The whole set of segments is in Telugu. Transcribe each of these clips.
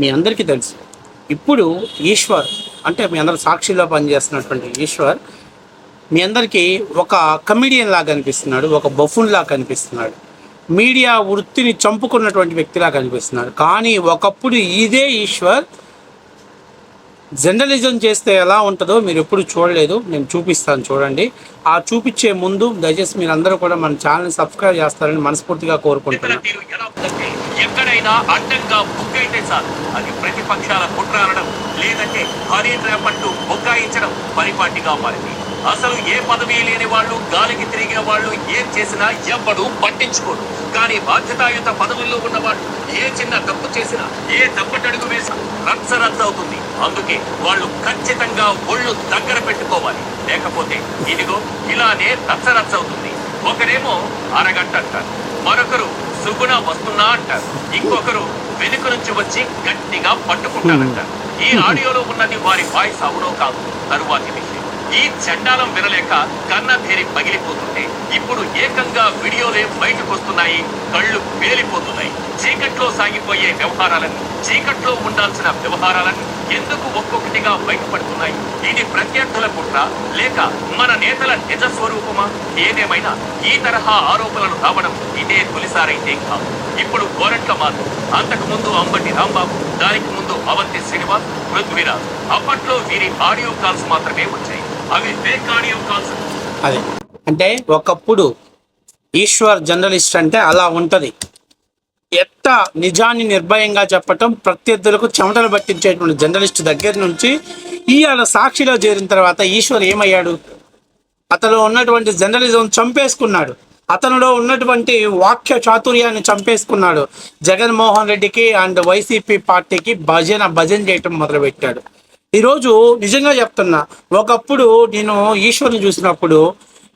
మీ అందరికీ తెలుసు. ఇప్పుడు ఈశ్వర్ అంటే మీ అందరు సాక్షిలో పనిచేస్తున్నటువంటి ఈశ్వర్ మీ అందరికీ ఒక కమిడియన్ లాగా కనిపిస్తున్నాడు ఒక బఫున్ లాగా కనిపిస్తున్నాడు మీడియా వృత్తిని చంపుకున్నటువంటి వ్యక్తిలా కనిపిస్తున్నాడు కానీ ఒకప్పుడు ఇదే ఈశ్వర్ జర్నలిజం చేస్తే ఎలా ఉంటుందో మీరు ఎప్పుడు చూడలేదు. నేను చూపిస్తాను చూడండి. ఆ చూపించే ముందు దయచేసి మీరు అందరూ కూడా మన ఛానల్ని సబ్స్క్రైబ్ చేస్తారని మనస్ఫూర్తిగా కోరుకుంటున్నాను ఎక్కడైనా అడ్డంగా బుగ్గైతే చాలు. అది ప్రతిపక్షాల కుట్ర అనడం లేదంటే హనీ ట్రాప్ అంటూ బుక్కాయించడం పరిపాటిగా మారింది. అసలు ఏ పదవి లేని వాళ్ళు గాలికి తిరిగిన వాళ్ళు ఏం చేసినా ఎవ్వడు పట్టించుకోడు. కానీ బాధ్యతాయుత పదవుల్లో ఉన్న వాళ్ళు ఏ చిన్న తప్పు చేసినా ఏ తప్పటడుగు వేసినా రచ్చ రద్దు అవుతుంది అందుకే వాళ్ళు ఖచ్చితంగా ఒళ్ళు దగ్గర పెట్టుకోవాలి. లేకపోతే ఇదిగో ఇలానే రచ్చ రచ్చ అవుతుంది ఒకరేమో అరగంట అంటారు మరొకరు సుగుణ వస్తున్నా అంటారు. ఇంకొకరు వెనుక నుంచి వచ్చి గట్టిగా పట్టుకుంటారంటారు. ఈ ఆడియోలో ఉన్నది వారి వాయిస్ అవునో కాదు తరువాతి విషయం. ఈ చండాలం వినలేక కన్నభేరి పగిలిపోతుంటే ఇప్పుడు ఏకంగా వీడియోలే బయటకు వస్తున్నాయి కళ్ళు పేలిపోతున్నాయి. చీకట్లో సాగిపోయే వ్యవహారాలను చీకట్లో ఉండాల్సిన వ్యవహారాలను ఎందుకు ఒక్కొక్కటిగా బయటపడుతున్నాయి? ఇది ప్రత్యర్థుల కుట్ర లేక మన నేతల నిజ స్వరూపమా ఏదేమైనా ఈ తరహా ఆరోపణలు రావడం ఇదే తొలిసారైతే కాదు. ఇప్పుడు గోరంట్ల మాధవ్ అంతకు ముందు అంబటి రాంబాబు దానికి ముందు అవంతి శ్రీనివాస్ పృథ్వీరాజ్. అప్పట్లో వీరి ఆడియో కాల్స్ మాత్రమే వచ్చాయి. అవి ఫేక్ ఆడియో కాల్స్. అదే. అంటే ఒకప్పుడు ఈశ్వర్ జర్నలిస్ట్ అంటే అలా ఉంటది. ఎట్ట నిజాన్ని నిర్భయంగా చెప్పటం ప్రత్యర్థులకు చెమటలు పట్టించేటువంటి జర్నలిస్ట్ దగ్గర నుంచి ఈయన సాక్షిలో చేరిన తర్వాత ఈశ్వర్ ఏమయ్యాడు? అతను ఉన్నటువంటి జర్నలిజం చంపేసుకున్నాడు. అతనిలో ఉన్నటువంటి వాక్య చాతుర్యాన్ని చంపేసుకున్నాడు. జగన్మోహన్ రెడ్డికి అండ్ వైసీపీ పార్టీకి భజన భజన చేయటం మొదలుపెట్టాడు. ఈరోజు నిజంగా చెప్తున్నా ఒకప్పుడు నేను ఈశ్వర్ని చూసినప్పుడు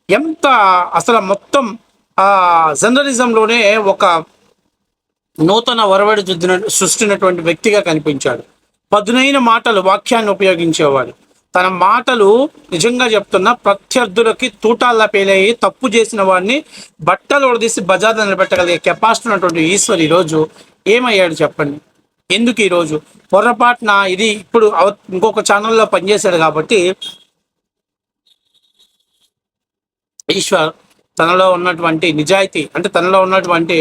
ఎంత అసలు మొత్తం జర్నలిజంలోనే ఒక నూతన ఒరవడి చుద్దిన సృష్టినటువంటి వ్యక్తిగా కనిపించాడు. పదునైన మాటలు వాక్యాన్ని ఉపయోగించేవాడు. తన మాటలు నిజంగా చెప్తున్న ప్రత్యర్థులకి తూటాల్లా పేలయ్యి తప్పు చేసిన వాడిని బట్టలు ఉడదీసి బజార్ నిలబెట్టగలిగే కెపాసిటీ ఉన్నటువంటి ఈశ్వర్ ఈరోజు ఏమయ్యాడు చెప్పండి? ఎందుకు ఈరోజు? పొరపాటున ఇది ఇప్పుడు ఇంకొక ఛానల్లో పనిచేశాడు కాబట్టి ఈశ్వర్ తనలో ఉన్నటువంటి నిజాయితీ అంటే తనలో ఉన్నటువంటి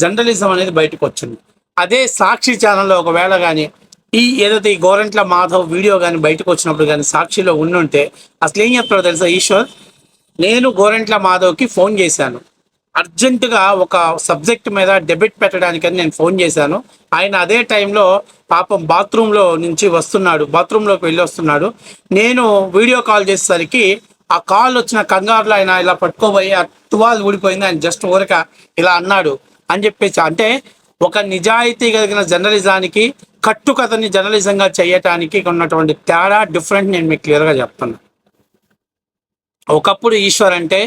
జర్నలిజం అనేది బయటకు వచ్చింది. అదే సాక్షి ఛానల్లో ఒకవేళ కానీ ఈ ఏదైతే ఈ గోరంట్ల మాధవ్ వీడియో కానీ బయటకు వచ్చినప్పుడు కానీ సాక్షిలో ఉండుంటే అసలు ఏం చెప్తారో తెలుసా ఈశ్వర్? నేను గోరంట్ల మాధవ్కి ఫోన్ చేశాను. అర్జెంటుగా ఒక సబ్జెక్ట్ మీద డెబిట్ పెట్టడానికని నేను ఫోన్ చేశాను. ఆయన అదే టైంలో పాపం బాత్రూంలో నుంచి వస్తున్నాడు బాత్రూంలోకి వెళ్ళి వస్తున్నాడు నేను వీడియో కాల్ చేసేసరికి ఆ కాల్ వచ్చిన కంగారులో ఆయన ఇలా పట్టుకోబోయి ఆ టువాల్ ఊడిపోయింది ఆయన జస్ట్ ఊరక ఇలా అన్నాడు అని చెప్పేసి అంటే ఒక నిజాయితీ కలిగిన జర్నలిజానికి కట్టుకథని జర్నలిజంగా చేయటానికి ఉన్నటువంటి తేడా డిఫరెంట్ నేను మీకు క్లియర్గా చెప్తున్నా. ఒకప్పుడు ఈశ్వర్ అంటే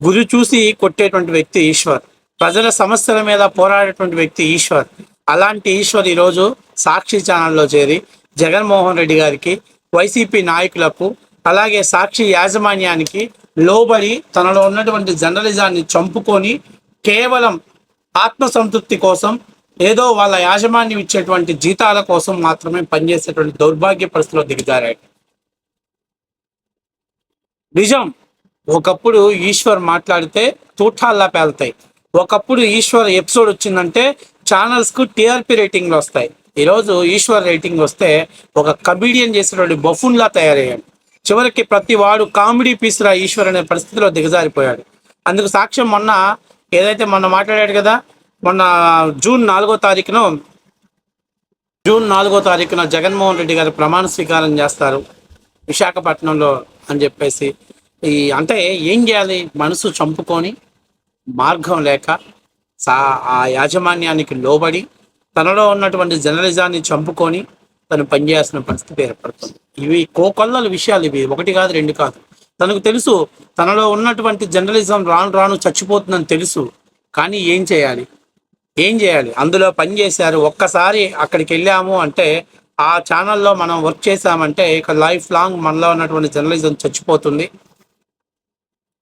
గురి చూసి కొట్టేటువంటి వ్యక్తి ఈశ్వర్ ప్రజల సమస్యల మీద పోరాడేటువంటి వ్యక్తి ఈశ్వర్. అలాంటి ఈశ్వర్ ఈరోజు సాక్షి ఛానల్లో చేరి జగన్మోహన్ రెడ్డి గారికి వైసీపీ నాయకులకు అలాగే సాక్షి యాజమాన్యానికి లోబడి తనలో ఉన్నటువంటి జర్నలిజాన్ని చంపుకొని కేవలం ఆత్మసంతృప్తి కోసం ఏదో వాళ్ళ యాజమాన్యం ఇచ్చేటువంటి జీతాల కోసం మాత్రమే పనిచేసేటువంటి దౌర్భాగ్య పరిస్థితిలో దిగజారాడు. నిజం ఒకప్పుడు ఈశ్వర్ మాట్లాడితే తూఠాల్లా పేలుతాయి. ఒకప్పుడు ఈశ్వర్ ఎపిసోడ్ వచ్చిందంటే ఛానల్స్కు టీఆర్పీ రేటింగ్లు వస్తాయి. ఈరోజు ఈశ్వర్ రేటింగ్ వస్తే ఒక కమిడియన్ చేసేటువంటి బఫున్లా తయారయ్యాడు. చివరికి ప్రతి వాడు కామెడీ పీసురా ఈశ్వర్ అనే పరిస్థితిలో దిగజారిపోయాడు. అందుకు సాక్ష్యం మొన్న ఏదైతే మొన్న మాట్లాడాడు కదా మొన్న జూన్ నాలుగో తారీఖున జూన్ నాలుగో తారీఖున జగన్మోహన్ రెడ్డి గారు ప్రమాణ స్వీకారం చేస్తారు విశాఖపట్నంలో అని చెప్పేసి. ఈ అంటే ఏం చేయాలి? మనసు చంపుకొని మార్గం లేక సా ఆ యాజమాన్యానికి లోబడి తనలో ఉన్నటువంటి జర్నలిజాన్ని చంపుకొని తను పనిచేయాల్సిన పరిస్థితి ఏర్పడుతుంది. ఇవి కోకొల్లల విషయాలు ఇవి. ఒకటి కాదు రెండు కాదు. తనకు తెలుసు తనలో ఉన్నటువంటి జర్నలిజం రాను రాను చచ్చిపోతుందని తెలుసు. కానీ ఏం చేయాలి? ఏం చేయాలి? అందులో పని చేశారు. ఒక్కసారి అక్కడికి వెళ్ళాము అంటే ఆ ఛానల్లో మనం వర్క్ చేశామంటే ఇక లైఫ్ లాంగ్ మనలో ఉన్నటువంటి జర్నలిజం చచ్చిపోతుంది.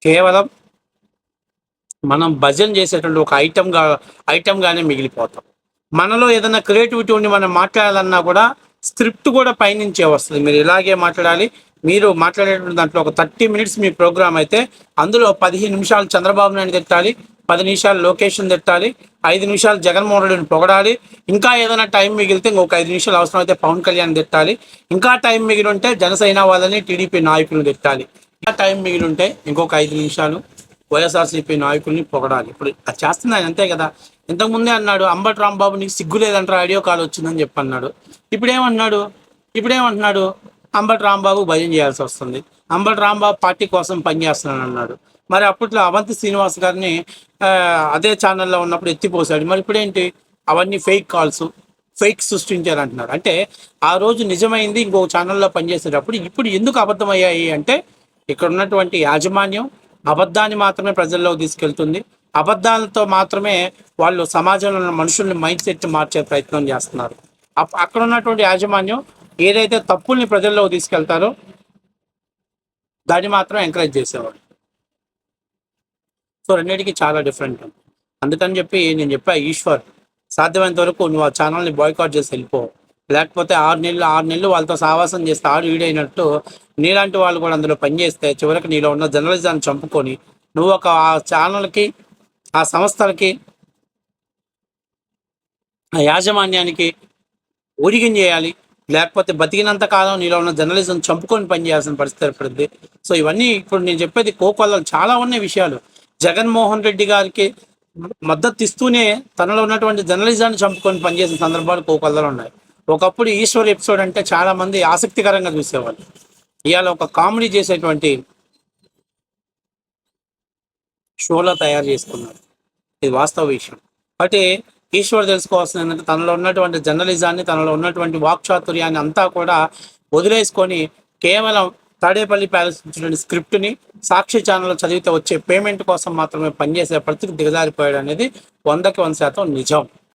కేవలం మనం భజన చేసేటువంటి ఒక ఐటమ్గా ఐటమ్గానే మిగిలిపోతాం. మనలో ఏదైనా క్రియేటివిటీ ఉండి మనం మాట్లాడాలన్నా కూడా స్క్రిప్ట్ కూడా పైనుంచే వస్తుంది. మీరు ఇలాగే మాట్లాడాలి. మీరు మాట్లాడేటువంటి దాంట్లో ఒక థర్టీ మినిట్స్ మీ ప్రోగ్రామ్ అయితే అందులో పదిహేను నిమిషాలు చంద్రబాబు నాయుడు తిట్టాలి పది నిమిషాలు లొకేషన్ తిట్టాలి ఐదు నిమిషాలు జగన్మోహన్ రెడ్డిని పొగడాలి ఇంకా ఏదైనా టైం మిగిలితే ఇంకొక ఐదు నిమిషాలు అవసరం అయితే పవన్ కళ్యాణ్ తిట్టాలి ఇంకా టైం మిగిలి ఉంటే జనసేన వాళ్ళని టీడీపీ నాయకులను తిట్టాలి ఇంకా టైం మిగిలి ఉంటే ఇంకొక ఐదు నిమిషాలు వైఎస్ఆర్సీపీ నాయకుల్ని పొగడాలి. ఇప్పుడు అది చేస్తున్నాను అంతే కదా. ఇంతకుముందే అన్నాడు అంబటి రాంబాబు నీకు సిగ్గు లేదంటారా ఆడియో కాల్ వచ్చిందని చెప్పి అన్నాడు. ఇప్పుడేమన్నాడు ఇప్పుడేమంటున్నాడు అంబటి రాంబాబు భయం చేయాల్సి వస్తుంది. అంబటి రాంబాబు పార్టీ కోసం పనిచేస్తున్నాను అన్నాడు. మరి అప్పట్లో అవంతి శ్రీనివాస్ గారిని అదే ఛానల్లో ఉన్నప్పుడు ఎత్తిపోసాడు. మరి ఇప్పుడేంటి? అవన్నీ ఫేక్ కాల్స్ ఫేక్ సృష్టించారు అంటున్నారు అంటే ఆ రోజు నిజమైంది ఇంకో ఛానల్లో పనిచేసేటప్పుడు ఇప్పుడు ఎందుకు అబద్ధమయ్యాయి అంటే ఇక్కడ ఉన్నటువంటి యాజమాన్యం అబద్ధాన్ని మాత్రమే ప్రజల్లోకి తీసుకెళ్తుంది. అబద్ధాలతో మాత్రమే వాళ్ళు సమాజంలో ఉన్న మనుషుల్ని మైండ్ సెట్ మార్చే ప్రయత్నం చేస్తున్నారు. అప్- అక్కడ ఉన్నటువంటి యాజమాన్యం ఏదైతే తప్పుల్ని ప్రజల్లోకి తీసుకెళ్తారో దాన్ని మాత్రం ఎంకరేజ్ చేసేవాడు సో రెండింటికి చాలా డిఫరెంట్ అందుకని చెప్పి నేను చెప్పా ఈశ్వర్ సాధ్యమైనంత వరకు నువ్వు ఆ ఛానల్ని బాయ్కాట్ చేసి వెళ్ళిపో. లేకపోతే ఆరు నెలలు ఆరు నెలలు వాళ్ళతో సావాసం చేస్తే ఆడు వీడైనట్టు నీలాంటి వాళ్ళు కూడా అందులో పనిచేస్తే చివరికి నీలో ఉన్న జర్నలిజాన్ని చంపుకొని నువ్వు ఒక ఆ ఛానల్కి ఆ సంస్థలకి ఆ యాజమాన్యానికి ఊడిగం చేయాలి? లేకపోతే బతికినంత కాలం నీలో ఉన్న జర్నలిజం చంపుకొని పనిచేయాల్సిన పరిస్థితి ఏర్పడింది సో ఇవన్నీ ఇప్పుడు నేను చెప్పేది కోకొల్లలు చాలా ఉన్నాయి విషయాలు. జగన్మోహన్ రెడ్డి గారికి మద్దతు ఇస్తూనే తనలో ఉన్నటువంటి జర్నలిజాన్ని చంపుకొని పనిచేసిన సందర్భాలు కోకొల్లలు ఉన్నాయి. ఒకప్పుడు ఈశ్వర్ ఎపిసోడ్ అంటే చాలామంది ఆసక్తికరంగా చూసేవాళ్ళు. ఇవాళ ఒక కామెడీ చేసేటువంటి షోలో తయారు చేసుకున్నారు. ఇది వాస్తవ విషయం. అంటే ఈశ్వర్ తెలుసుకోవాల్సింది ఏంటంటే తనలో ఉన్నటువంటి జర్నలిజాన్ని తనలో ఉన్నటువంటి వాక్చాతుర్యాన్ని అంతా కూడా వదిలేసుకొని కేవలం తాడేపల్లి ప్యాలెస్ నుంచి స్క్రిప్ట్ని సాక్షి ఛానల్లో చదివితే వచ్చే పేమెంట్ కోసం మాత్రమే పనిచేసే పరిస్థితికి దిగజారిపోయాడు అనేది వందకి వంద శాతం నిజం.